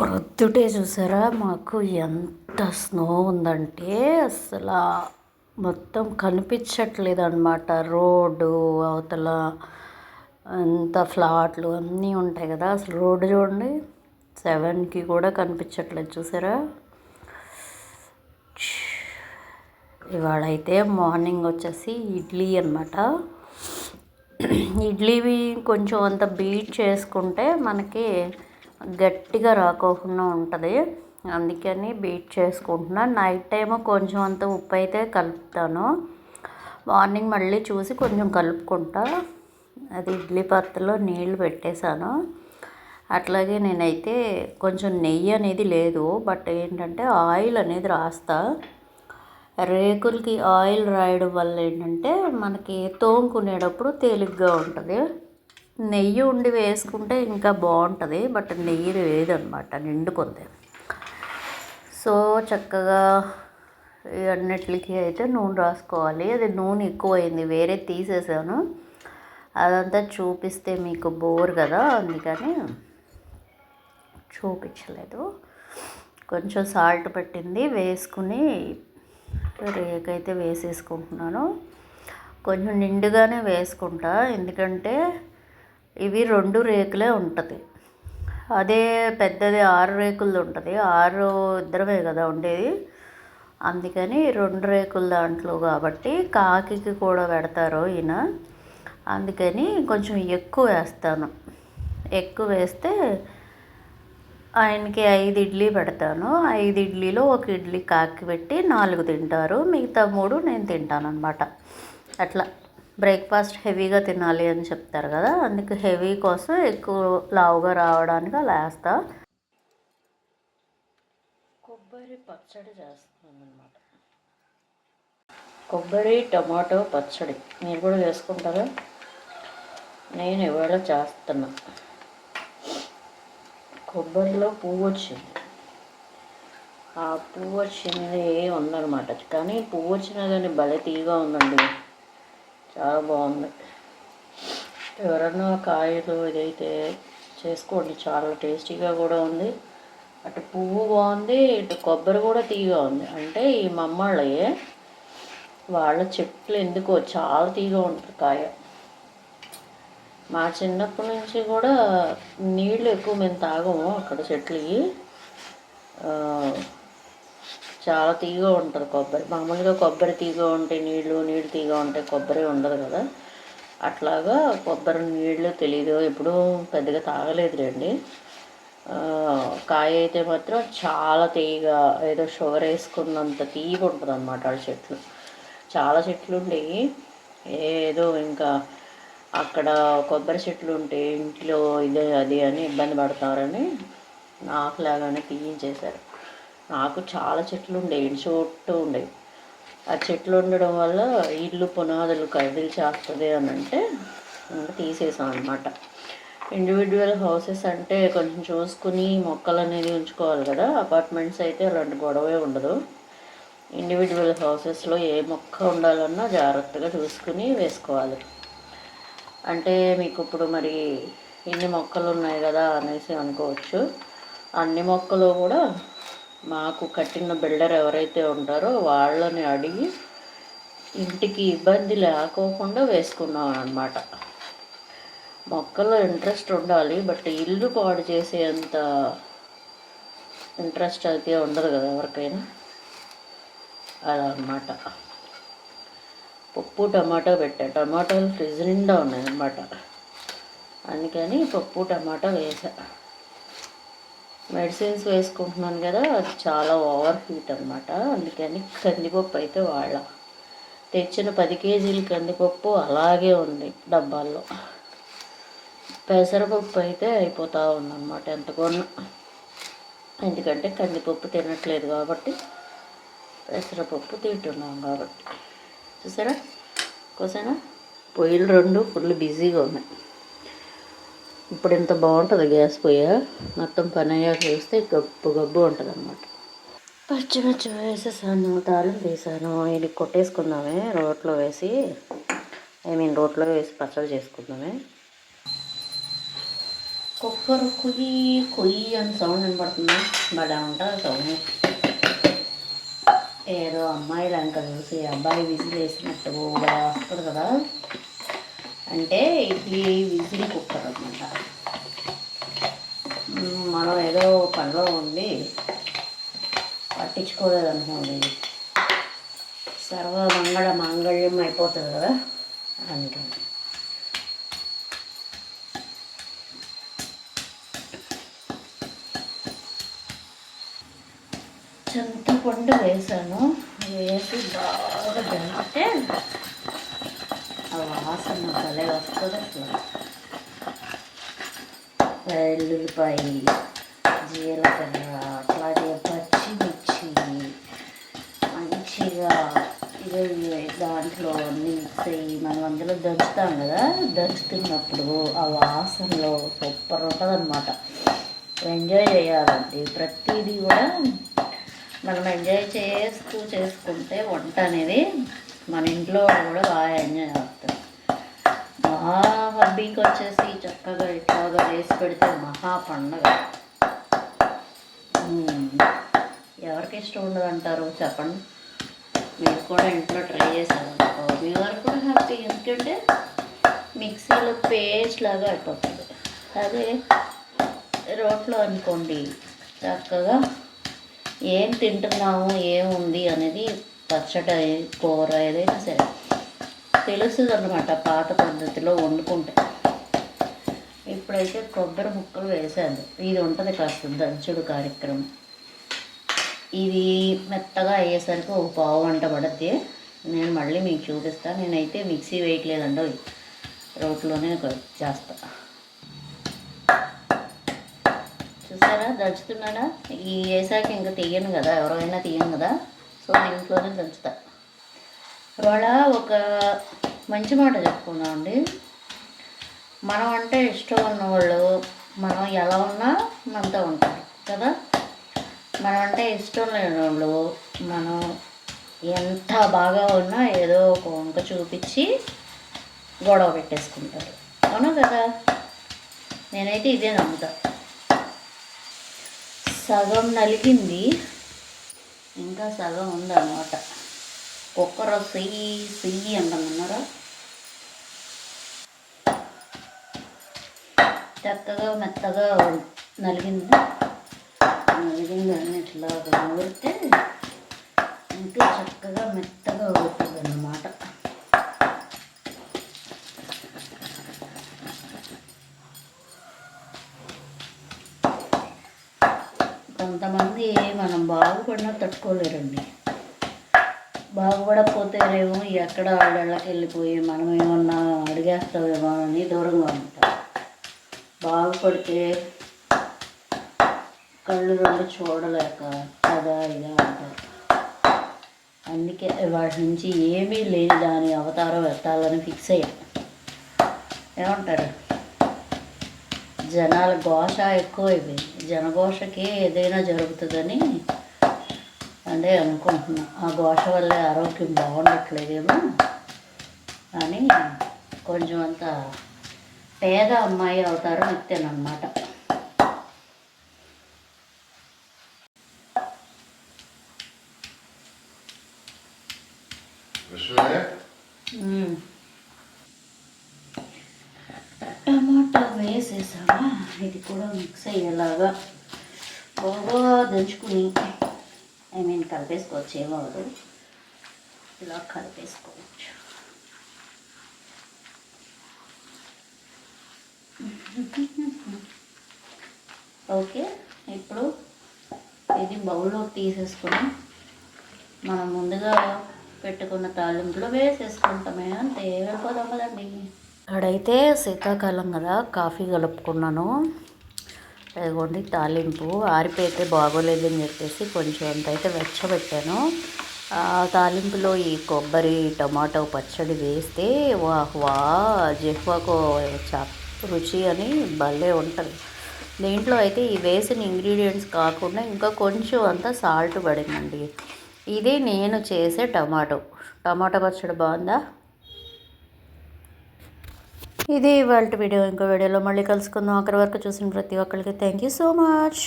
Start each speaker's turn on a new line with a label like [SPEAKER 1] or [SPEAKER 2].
[SPEAKER 1] ప్రొద్దుటే చూసారా? మాకు ఎంత స్నో ఉందంటే అసలు మొత్తం కనిపించట్లేదు అనమాట రోడ్డు అవతల అంత ఫ్లాట్లు అన్నీ ఉంటాయి కదా. అసలు రోడ్డు చూడండి సెవెన్కి కూడా కనిపించట్లేదు చూసారా? ఇవాళ అయితే మార్నింగ్ వచ్చేసి ఇడ్లీ అనమాట ఇడ్లీవి కొంచెం అంత బీట్ చేసుకుంటే మనకి గట్టిగా రాకోకుండా ఉంటుంది. అందుకని బీట్ చేసుకుంటున్నా. నైట్ టైము కొంచెం అంత ఉప్పు అయితే కలుపుతాను. మార్నింగ్ మళ్ళీ చూసి కొంచెం కలుపుకుంటా. అది ఇడ్లీ పాత్రలో నీళ్ళు పెట్టేశాను. అట్లాగే నేనైతే కొంచెం నెయ్యి అనేది లేదు. బట్ ఏంటంటే ఆయిల్ అనేది రాస్తా. రేకులకి ఆయిల్ రాయడం వల్ల ఏంటంటే మనకి తోముకునేటప్పుడు తేలిగ్గా ఉంటుంది. నెయ్యి ఉండి వేసుకుంటే ఇంకా బాగుంటుంది బట్ నెయ్యి లేదనమాట నిండుకుంది. సో చక్కగా ఈ అన్నిటికి అయితే నూనె రాసుకోవాలి. అది నూనె ఎక్కువైంది వేరే తీసేసాను. అదంతా చూపిస్తే మీకు బోర్ కదా అందుకని చూపించలేదు. కొంచెం సాల్ట్ పెట్టింది వేసుకుని రేకైతే వేసేసుకుంటున్నాను. కొంచెం నిండుగానే వేసుకుంటా ఎందుకంటే ఇవి రెండు రేకులే ఉంటుంది. అదే పెద్దది ఆరు రేకులది ఉంటుంది. ఆరు ఇద్దరమే కదా ఉండేది. అందుకని రెండు రేకుల దాంట్లో కాబట్టి కాకికి కూడా పెడతారు ఈయన. అందుకని కొంచెం ఎక్కువ వేస్తాను. ఎక్కువ వేస్తే ఆయనకి ఐదు ఇడ్లీ పెడతాను. ఐదు ఇడ్లీలో ఒక ఇడ్లీ కాకి పెట్టి నాలుగు తింటారు. మిగతా మూడు నేను తింటాను అనమాట అట్లా. బ్రేక్ఫాస్ట్ హెవీగా తినాలి అని చెప్తారు కదా అందుకు హెవీ కోసం ఎక్కువ లావుగా రావడానికి అలా వేస్తా. కొబ్బరి పచ్చడి చేస్తున్నాను అనమాట కొబ్బరి టమాటో పచ్చడి. మీరు కూడా వేసుకుంటారా? నేను ఇవాళ చేస్తున్నా. కొబ్బరిలో పువ్వు వచ్చింది. ఆ పువ్వు వచ్చినది ఉందన్నమాట కానీ పువ్వు వచ్చినా కానీ భలే తీగా ఉందండి. చాలా బాగుంది. ఎవరన్నా కాయలు ఇదైతే చేసుకోండి చాలా టేస్టీగా కూడా ఉంది. అటు పువ్వు బాగుంది ఇటు కొబ్బరి కూడా తీగా ఉంది. అంటే ఈ మమ్మళ్ళయే వాళ్ళ చెట్లు ఎందుకో చాలా తీగా ఉంటుంది కాయ. మా చిన్నప్పటి నుంచి కూడా నీళ్ళు ఎక్కువ మేము తాగము అక్కడ చెట్లకి. చాలా తీగ ఉంటుంది కొబ్బరి. మామూలుగా కొబ్బరి తీగ ఉంటే నీళ్ళు నీళ్ళు తీగ ఉంటే కొబ్బరి ఉండదు కదా. అట్లాగా కొబ్బరి నీళ్ళు తెలీదు. ఎప్పుడూ పెద్దగా తాగలేదు రండి. కాయ అయితే మాత్రం చాలా తీగ ఏదో షుగర్ వేసుకున్నంత తీగ ఉంటుంది అన్నమాట ఆ చెట్లు. చాలా చెట్లు ఉండేవి ఏదో ఇంకా అక్కడ కొబ్బరి చెట్లు ఉంటే ఇంట్లో ఇదే అది అని ఇబ్బంది పడతారని నాకు లాగానే తీయించేశారు. నాకు చాలా చెట్లు ఉండేవి చోటు ఉండేవి. ఆ చెట్లు ఉండడం వల్ల ఇల్లు పునాదులు కదిలిచేస్తుంది అని అంటే తీసేసాం అనమాట ఇండివిజువల్ హౌసెస్ అంటే కొంచెం చూసుకుని మొక్కలు అనేది ఉంచుకోవాలి కదా అపార్ట్మెంట్స్ అయితే అలాంటి గొడవే ఉండదు. ఇండివిజువల్ హౌసెస్లో ఏ మొక్క ఉండాలన్నా జాగ్రత్తగా చూసుకుని వేసుకోవాలి. అంటే మీకు ఇప్పుడు మరి ఇన్ని మొక్కలు ఉన్నాయి కదా అనేసి అనుకోవచ్చు. అన్ని మొక్కలు కూడా మాకు కట్టిన బిల్డర్ ఎవరైతే ఉంటారో వాళ్ళని అడిగి ఇంటికి ఇబ్బంది లేకోకుండా వేసుకున్నాం అనమాట మొక్కల్లో ఇంట్రెస్ట్ ఉండాలి బట్ ఇల్లు పాడు చేసేంత ఇంట్రెస్ట్ అయితే ఉండదు కదా ఎవరికైనా. అలా అనమాట పప్పు టమాటా పెట్టా. టమాటాలు ఫ్రిడ్జ్ నిండా ఉన్నాయి అన్నమాట అందుకని పప్పు టమాటా వేసా. మెడిసిన్స్ వేసుకుంటున్నాను కదా అది చాలా ఓవర్ హీట్ అనమాట అందుకని కందిపప్పు అయితే వాళ్ళ. తెచ్చిన పది కేజీల కందిపప్పు అలాగే ఉంది డబ్బాల్లో. పెసరపప్పు అయితే అయిపోతూ ఉందన్నమాట ఎంత కొన్నా. ఎందుకంటే కందిపప్పు తినట్లేదు కాబట్టి పెసరపప్పు తింటున్నాం కాబట్టి. చూసారా? కోసేనా? పొయ్యిలు రెండు ఫుల్ బిజీగా ఉన్నాయి. ఇప్పుడు ఇంత బాగుంటుంది గ్యాస్ పొయ్యి. మొత్తం పని అయ్యాక వేస్తే గబ్బు గబ్బు ఉంటుంది అనమాట పచ్చిమిర్చి వేసేసాను తాళం వేసాను. ఇది కొట్టేసుకుందామే రోట్లో వేసి ఐ మీన్ రోట్లో వేసి పచ్చడి చేసుకుందామే. కుక్కర్ కుయ్యి కుయ్యి అని సౌండ్ వినపడుతుంది? బడా ఉంటుంది సౌండ్. ఏదో అమ్మాయిలు అంక చూసి అబ్బాయి విసిలేసినట్టు వేసినట్టు వస్తుంది కదా. అంటే ఇడ్లీ విజిల్ కుక్కర్ అనమాట మనం ఏదో పనిలో ఉండి పట్టించుకోలేదనుకోండి సర్వ మంగళ మాంగళ్యం అయిపోతుంది కదా అందుకని. చింతపండు వేసాను వేసి బాగా దంచితే వాసన భలే వస్తుంది అసలు వెల్లుల్లిపాయ జీలకర్ర అట్లాగే పచ్చిమిర్చి మంచిగా ఇవి దాంట్లో అన్ని మిక్స్ అయ్యి మనం అందులో దంచుతాం కదా దంచుతున్నప్పుడు ఆ వాసనలో సూపర్ ఉంటుంది అనమాట ఎంజాయ్ చేయాలండి. ప్రతిదీ కూడా మనం ఎంజాయ్ చేస్తూ చేసుకుంటే వంట అనేది మన ఇంట్లో వాళ్ళు కూడా బాగా ఎంజాయ్ చేస్తారు. మా హబ్బీకి వచ్చేసి చక్కగా ఇట్లాగా వేసి పెడితే మహా పండగ. ఎవరికి ఇష్టం ఉండదు అంటారు చెప్పండి. మీరు కూడా ఇంట్లో ట్రై చేశారు మీ వారు కూడా హ్యాపీ. ఎందుకంటే మిక్సీలో పేస్ట్ లాగా అయిపోతుంది. అదే రోట్లో అనుకోండి చక్కగా ఏం తింటున్నాము ఏముంది అనేది పచ్చడి కూర ఏదైనా సరే. తెలుస్తుంది అనమాట పాత పద్ధతిలో వండుకుంటే. ఇప్పుడైతే కొబ్బరి ముక్కలు వేసాను ఇది ఉంటుంది కాస్త దంచుడు కార్యక్రమం. ఇది మెత్తగా అయ్యేసరికి ఒక పావు గంట పడుద్ది. నేను మళ్ళీ మీకు చూపిస్తాను నేనైతే మిక్సీ వేయట్లేదండి రోట్లోనే చేస్తా. చూసారా? దంచుతున్నాడా ఈ వేసాక ఇంకా తీయను కదా. ఎవరైనా తీయను కదా? సో ఇంట్లోనే దంచుతా. ఇవాళ ఒక మంచి మాట చెప్పుకున్నాం అండి మనం అంటే ఇష్టం ఉన్నవాళ్ళు మనం ఎలా ఉన్నా మనతో ఉంటారు కదా? మనం అంటే ఇష్టం లేని వాళ్ళు మనం ఎంత బాగా ఉన్నా ఏదో ఒక వంక చూపించి గొడవ పెట్టేసుకుంటారు. అవునా కదా? నేనైతే ఇదే నమ్ముతా. సగం నలిగింది ఇంకా సగం ఉందన్నమాట. కుక్కర్ సెయ్యి సెయ్యి అంటున్నారా చక్కగా మెత్తగా నలిగింది. నలిగింది ఇట్లా నూరితే ఇంకా చక్కగా మెత్తగా అవుతుంది అన్నమాట కొంతమంది మనం బాగుపడినా తట్టుకోలేరండి. బాగుపడకపోతేనేమో ఎక్కడ వాళ్ళకి వెళ్ళిపోయి మనం ఏమన్నా అడిగేస్తామేమో అని దూరంగా ఉంటాం బాగుపడితే కళ్ళు రెండు చూడలేక కదా ఇదా అంటారు. అందుకే వాటి నుంచి ఏమీ లేని దాని అవతారం ఎత్తాలని ఫిక్స్ అయ్యాం ఏమంటారు? జనాల ఘోష ఎక్కువైపోయింది. జనఘోషకి ఏదైనా జరుగుతుందని అంటే అనుకుంటున్నా. ఆ ఘోష వల్లే ఆరోగ్యం బాగుండట్లేదేమో అని కొంచెం అంత పేద అమ్మాయి అవతారం
[SPEAKER 2] విశ్వమే
[SPEAKER 1] టమాటా వేసేసామా ఇది కూడా మిక్స్ అయ్యేలాగా బాగా దంచుకుని ఐ మీన్ కలిపేసుకోవచ్చు ఏమవదు ఇలా కలిపేసుకోవచ్చు. ఓకే ఇప్పుడు ఇది బౌల్లో తీసేసుకొని మనం ముందుగా పెట్టుకున్న తాలింపులో వేసేసుకుంటామే. అంతే వెళ్ళిపోదాం కదండి అక్కడైతే శీతాకాలం కదా కాఫీ కలుపుకున్నాను. అదిగోండి తాలింపు ఆరిపోయితే బాగోలేదని చెప్పేసి కొంచెం అంత అయితే వెచ్చబెట్టాను. ఆ తాలింపులో ఈ కొబ్బరి టమాటో పచ్చడి వేస్తే వాహ్ వా జిహ్వాకు రుచి అని భలే ఉంటుంది. దీంట్లో అయితే ఈ వేసిన ఇంగ్రీడియంట్స్ కాకుండా ఇంకా కొంచెం అంత సాల్ట్ పడిందండి. ఇది నేను చేసే టమాటో. టమాటో పచ్చడి బాగుందా? ఇది ఇవాళ వీడియో. ఇంకో వీడియోలో మళ్ళీ కలుసుకుందాం. అక్కడి వరకు చూసిన ప్రతి ఒక్కరికి థ్యాంక్ యూ సో మచ్.